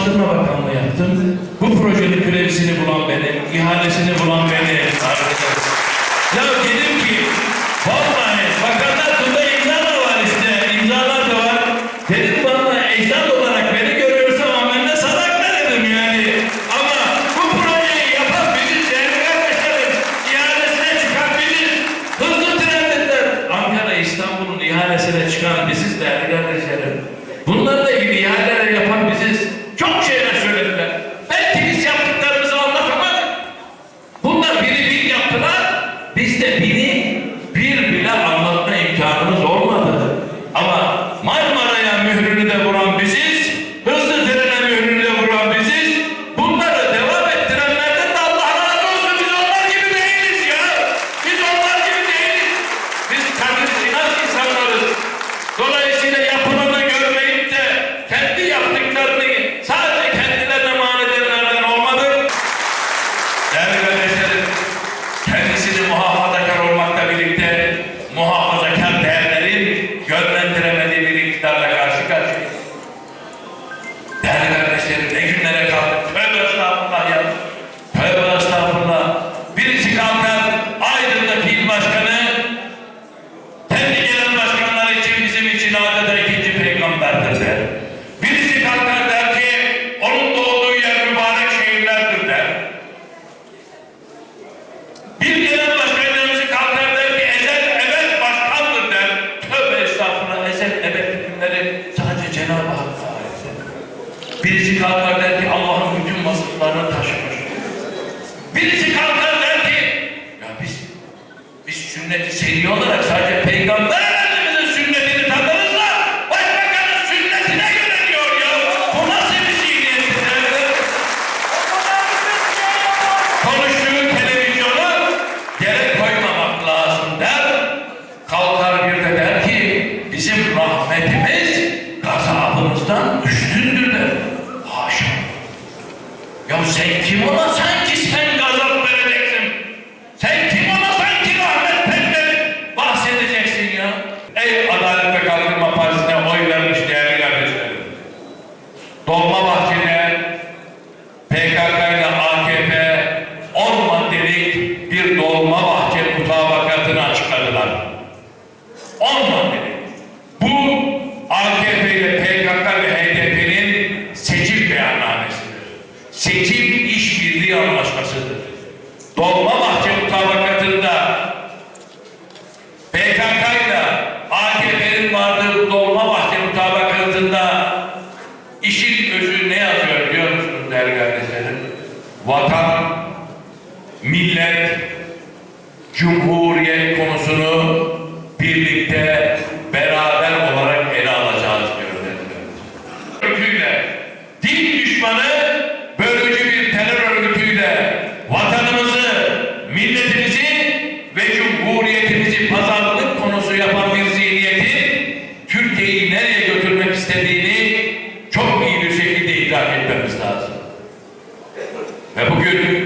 Ulaştırma Bakanlığı yaptım. Bu projenin kredilisini bulan beni, ihalesini bulan beni. Ya dedim ki vallahi bakanlar bunda imzalar var işte, imzalar da var. Dedim bana ecdat olarak beni görüyoruz ama ben de salak dedim yani. Ama bu projeyi yapan bizim değerli kardeşlerim ihalesine çıkan biziz. Hızlı trenler Ankara İstanbul'un ihalesine çıkan biziz değerli kardeşlerim. Bunlar da gibi ihaleler yapan pediré Chicago shake you on değerli kardeşlerim. Vatan, millet, cumhuriyet konusunu birlikte beraber olarak ele alacağız diyor örgütüyle, din düşmanı bölücü bir terör örgütüyle vatanımızı, milletimizi ve cumhuriyetimizi pazarlık konusu yapan bir zihniyeti Türkiye'yi nereye götürmek istediğini çok iyi bir şekilde idrak etmemiz lazım. Ve bugün